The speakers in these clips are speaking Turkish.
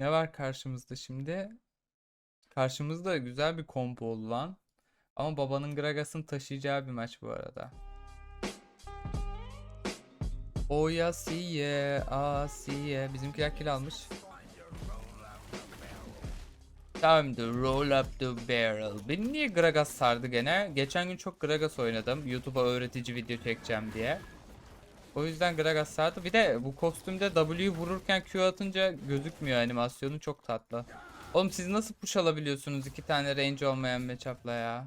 Ne var karşımızda şimdi? Karşımızda güzel bir kompo oldu lan. Ama babanın Gragas'ın taşıyacağı bir maç bu arada. Oya siye, asiye. Bizimkiler kill almış. Time to roll up the barrel. Beni niye Gragas sardı gene? Geçen gün çok Gragas oynadım. YouTube'a öğretici video çekeceğim diye. O yüzden Gragas sardı. Bir de bu kostümde W'yu vururken Q atınca gözükmüyor animasyonu çok tatlı. Oğlum siz nasıl push alabiliyorsunuz iki tane range olmayan matchup'la ya?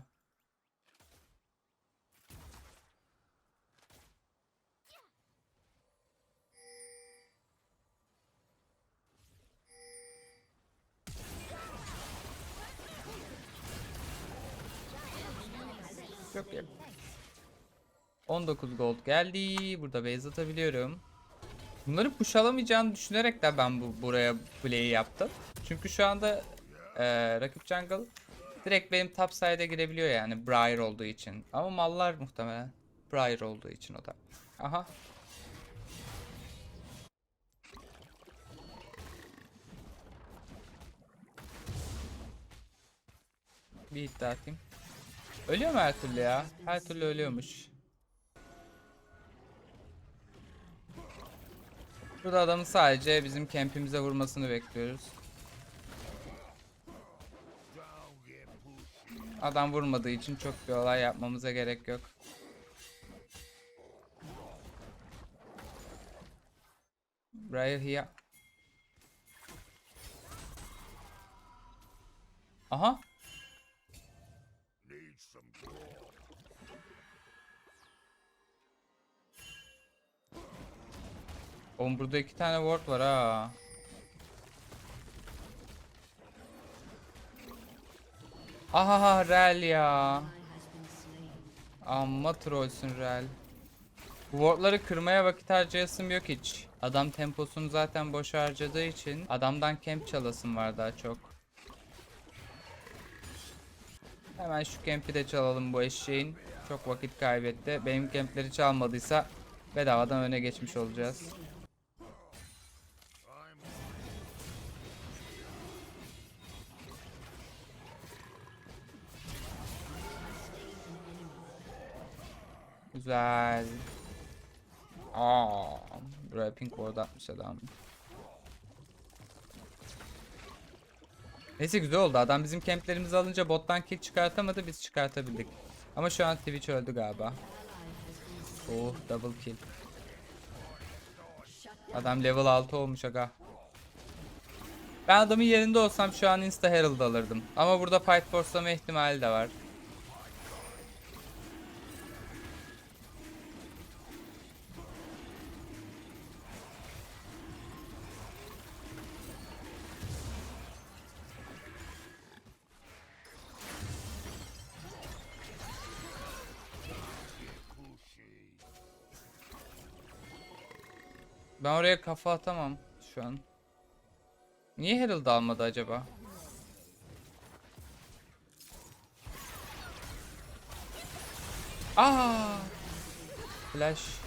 Çok iyi. 19 gold geldi. Burada base atabiliyorum. Bunları push alamayacağını düşünerek de ben bu buraya play'i yaptım. Çünkü şu anda eee, rakip jungle direkt benim top side'e girebiliyor yani Briar olduğu için. Ama mallar muhtemelen Briar olduğu için o da. Aha. Bir iddia atayım. Ölüyor mu her türlü ya? Her türlü ölüyormuş. Burada adamın sadece bizim kempimize vurmasını bekliyoruz. Adam vurmadığı için çok bir olay yapmamıza gerek yok. Briar here. Aha. Oğlum burada iki tane ward var ha. Aha Rel ya. Amma trollsün Rel. Wardları kırmaya vakit harcayasım yok hiç. Adam temposunu zaten boş harcadığı için adamdan camp çalasım var daha çok. Hemen şu camp'i de çalalım bu eşeğin. Çok vakit kaybetti. Benim camp'leri çalmadıysa bedavadan öne geçmiş olacağız. Güzel. Aa, buraya pink ward atmış adam. Neyse güzel oldu. Adam bizim kemplerimizi alınca bottan kill çıkartamadı. Biz çıkartabildik. Ama şu an Twitch öldü galiba. Oh double kill. Adam level 6 olmuş aga. Ben adamın yerinde olsam şu an insta herald alırdım. Ama burada fight force'lama ihtimali de var. Ben oraya kafa atamam şu an. Niye Herald almadı acaba? Aa! Flash.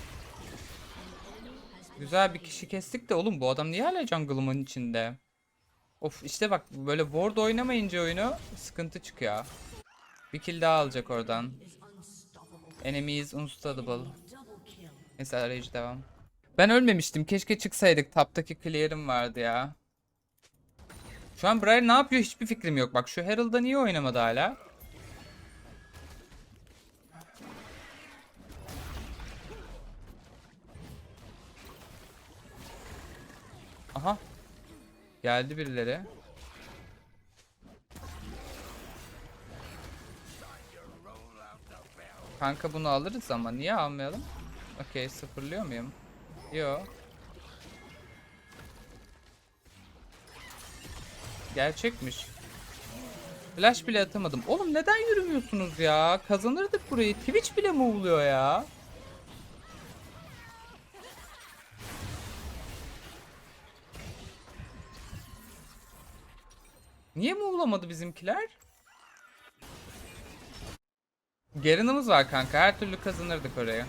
Güzel bir kişi kestik de oğlum bu adam niye hala jungle'ımın içinde? Of işte bak böyle ward oynamayınca oyunu sıkıntı çıkıyor. Bir kill daha alacak oradan. Enemy is unstoppable. Neyse arayıcı devam. Ben ölmemiştim. Keşke çıksaydık. Taptaki clear'ım vardı ya. Şu an Briar ne yapıyor hiçbir fikrim yok. Bak şu Herald'da niye oynamadı hala? Aha. Geldi birileri. Kanka bunu alırız ama niye almayalım? Okey sıfırlıyor muyum? Yo. Gerçekmiş. Flash bile atamadım. Oğlum neden yürümüyorsunuz ya? Kazanırdık burayı. Twitch bile mi oluyor ya? Niye mi bulamadı bizimkiler? Garen'ımız var kanka. Her türlü kazanırdık oraya.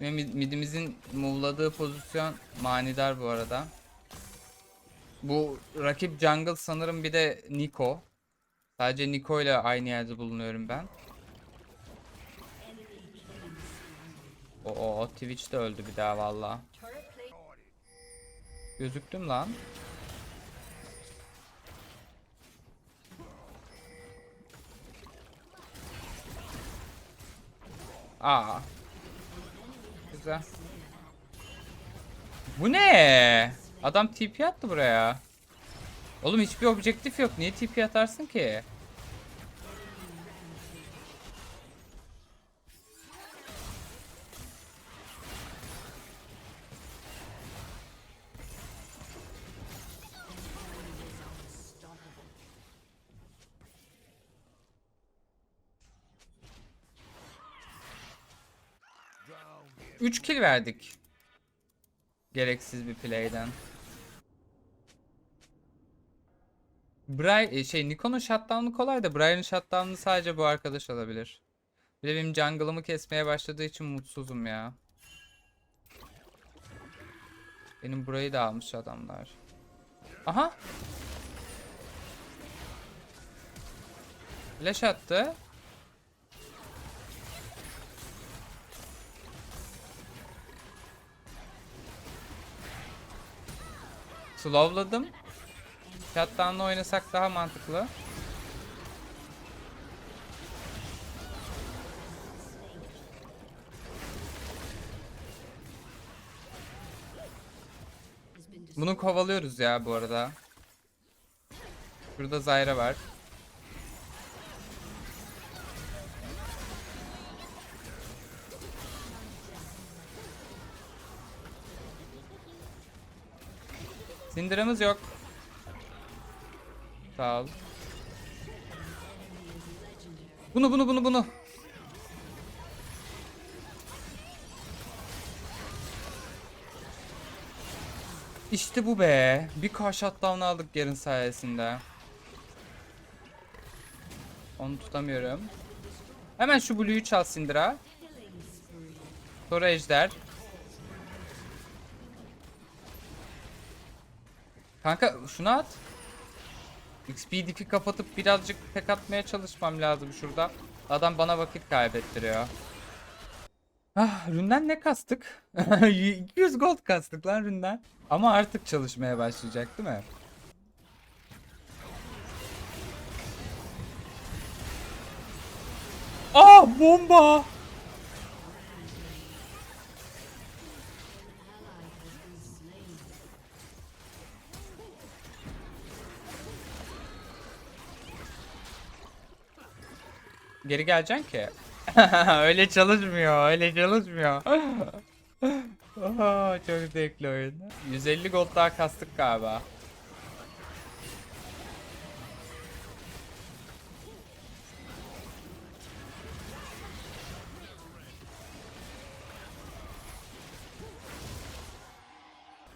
Ve mid- midimizin move'ladığı pozisyon manidar bu arada. Bu rakip jungle sanırım bir de Nico. Sadece Nico ile aynı yerde bulunuyorum ben. O, o, o Twitch de öldü bir daha valla. Gözüktüm lan. Aa. Güzel. Bu ne? Adam TP attı buraya. Oğlum hiçbir objektif yok. Niye TP atarsın ki? Üç kill verdik. Gereksiz bir play'den. Bray e, şey Nikon'un shutdown'u kolay da Brian'ın shutdown'u sadece bu arkadaş alabilir. Bir de benim jungle'ımı kesmeye başladığı için mutsuzum ya. Benim burayı da almış adamlar. Aha. Flash attı. Slowladım. Shutdown'la oynasak daha mantıklı. Bunu kovalıyoruz ya bu arada. Burada Zyra var. Syndra'mız yok. Sağ ol. Bunu bunu bunu bunu. İşte bu be. Bir karşı shutdown aldık Garen sayesinde. Onu tutamıyorum. Hemen şu Blue'yu çal Syndra. Sonra Ejder. Kanka şunu at. XP dipi kapatıp birazcık tek atmaya çalışmam lazım şurada. Adam bana vakit kaybettiriyor. Ah, ründen ne kastık? 200 gold kastık lan ründen. Ama artık çalışmaya başlayacak değil mi? Ah bomba! Geri geleceksin ki. öyle çalışmıyor, öyle çalışmıyor. Oha, çok zevkli oyun. 150 gold daha kastık galiba.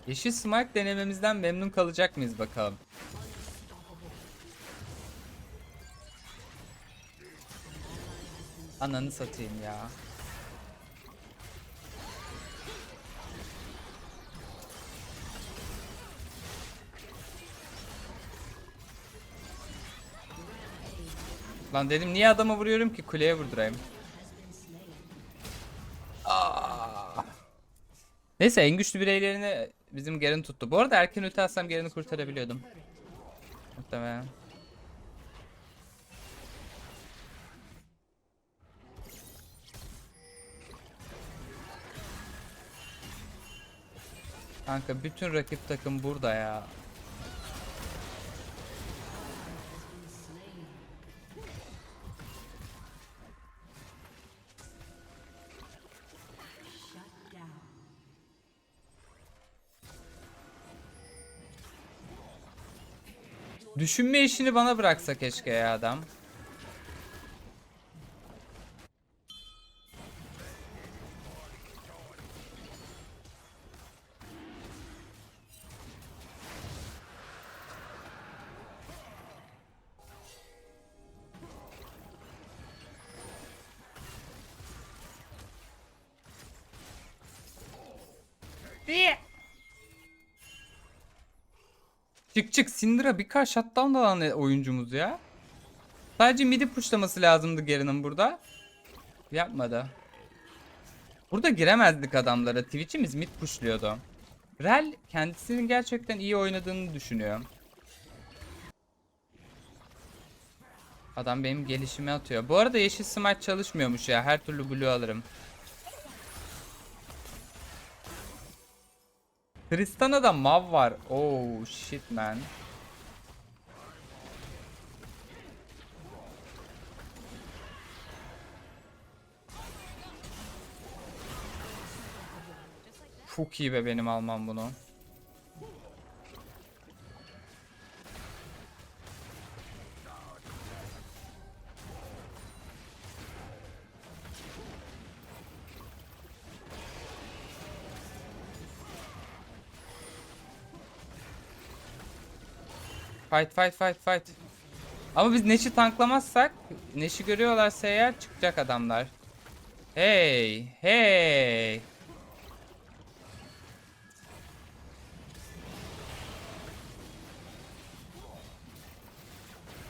Yeşil Smite denememizden memnun kalacak mıyız bakalım. Ananı satayım ya. Lan dedim niye adama vuruyorum ki kuleye vurdurayım. Neyse en güçlü bireylerini bizim Garen tuttu. Bu arada erken ulti atsam Garen'i kurtarabiliyordum. Muhtemelen. Kanka bütün rakip takım burada ya. Düşünme işini bana bıraksa keşke ya adam. Çık çık Syndra birkaç shutdown alan oyuncumuz ya. Sadece midi pushlaması lazımdı Garen'ın burada. Yapmadı. Burada giremezdik adamlara. Twitch'imiz mid pushluyordu. Rel kendisinin gerçekten iyi oynadığını düşünüyor. Adam benim gelişimi atıyor. Bu arada yeşil smite çalışmıyormuş ya. Her türlü blue alırım. Tristana'da mav var. Oh shit man. Çok iyi be benim almam bunu. Fight fight fight fight. Ama biz Neş'i tanklamazsak Neş'i görüyorlarsa eğer çıkacak adamlar. Hey hey.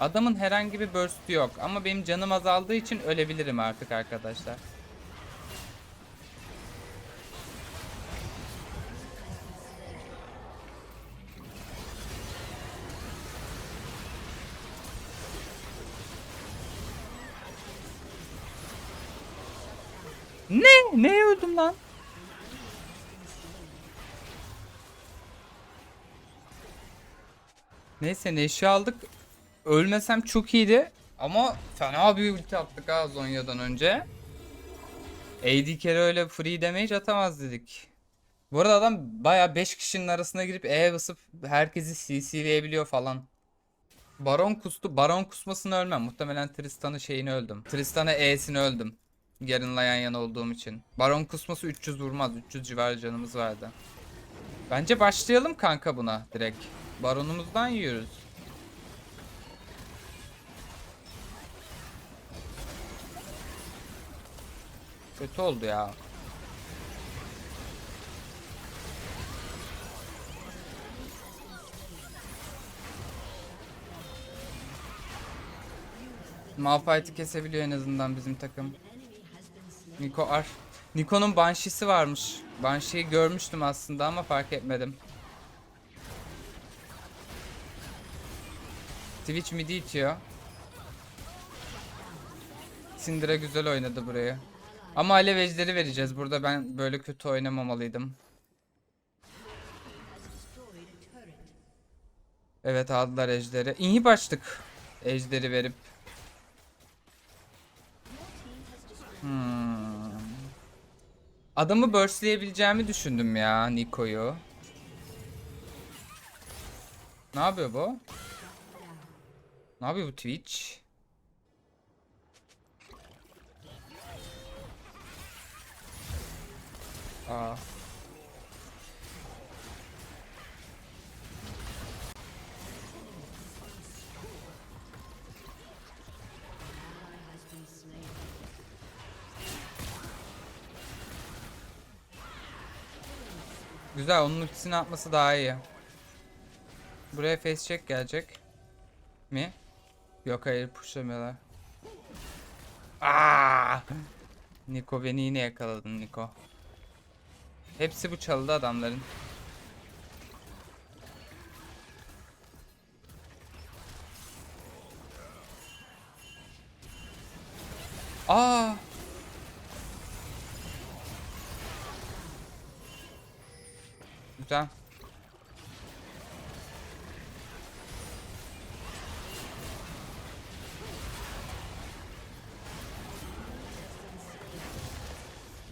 Adamın herhangi bir burst'ü yok ama benim canım azaldığı için ölebilirim artık arkadaşlar. Öldüm lan? Neyse Neş'i aldık. Ölmesem çok iyiydi. Ama fena bir ulti attık ha Zonya'dan önce. AD kere öyle free damage atamaz dedik. Bu arada adam baya 5 kişinin arasına girip E basıp herkesi CC'leyebiliyor falan. Baron kustu. Baron kusmasını ölmem. Muhtemelen Tristan'ın şeyini öldüm. Tristan'a E'sini öldüm. Garen'la yan yana olduğum için. Baron kusması 300 vurmaz. 300 civarı canımız vardı. Bence başlayalım kanka buna direkt. Baronumuzdan yiyoruz. Kötü oldu ya. Malphite'i kesebiliyor en azından bizim takım. Niko ar. Niko'nun Banshee'si varmış. Banshee'yi görmüştüm aslında ama fark etmedim. Twitch midi itiyor. Syndra güzel oynadı burayı. Ama alev ejderi vereceğiz. Burada ben böyle kötü oynamamalıydım. Evet aldılar ejderi. İnhip açtık. Ejderi verip. Hmm. Adamı burstleyebileceğimi düşündüm ya Niko'yu. Ne yapıyor bu? Ne yapıyor bu Twitch? Aa. Güzel onun ultisini atması daha iyi. Buraya face check gelecek. Mi? Yok hayır pushlamıyorlar. Aa! Niko beni yine yakaladın Niko. Hepsi bu çalıda adamların.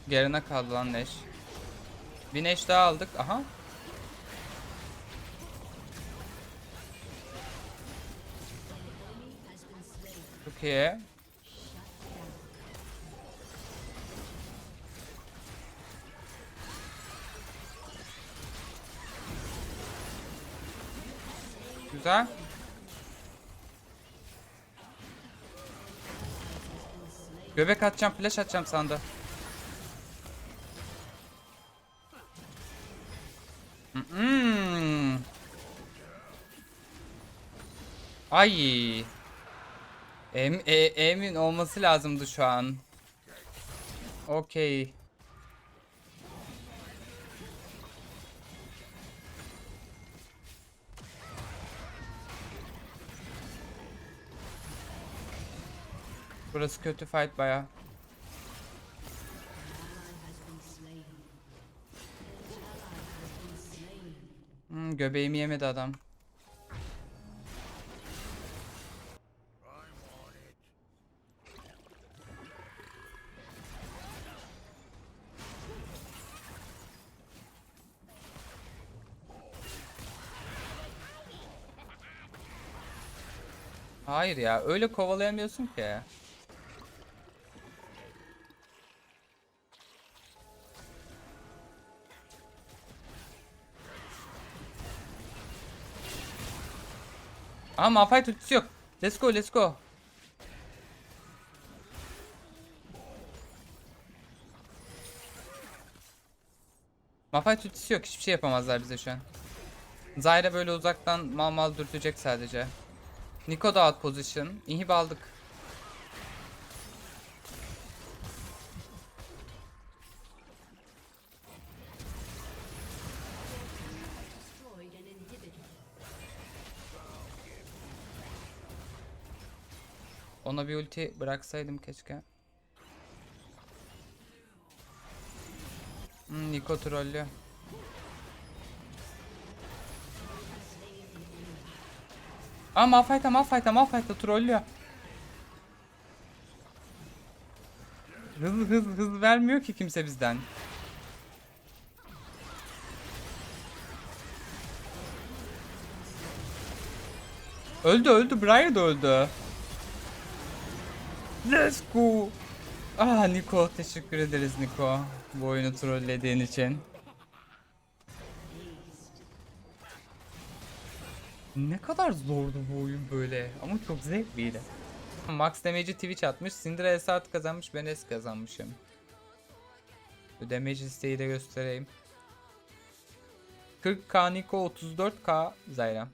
Gerine kaldı lan Neş. Bir Neş daha aldık. Aha. Çok iyi. Güzel. Göbek atacağım, flash atacağım sanda. Ay. Em, e, emin olması lazımdı şu an. Okey. Burası kötü fight baya. Hmm, göbeğimi yemedi adam. Hayır ya öyle kovalayamıyorsun ki. Aa Malphite ultisi yok. Let's go let's go. Malphite ultisi yok. Hiçbir şey yapamazlar bize şu an. Zyra böyle uzaktan mal mal dürtecek sadece. Niko da out position. İnhib aldık. Ona bir ulti bıraksaydım keşke. Hmm, Niko trollü. Aa Malphite'a Malphite'a Malphite'a trollüyor. Hız hız hız vermiyor ki kimse bizden. Öldü öldü Briar da öldü. Let's go. Ah Niko teşekkür ederiz Niko. Bu oyunu trollediğin için. Ne kadar zordu bu oyun böyle ama çok zevkliydi. Max damage'i Twitch atmış. Syndra Esat kazanmış. Ben es kazanmışım. Damage listeyi de göstereyim. 40k Niko 34k Zyra.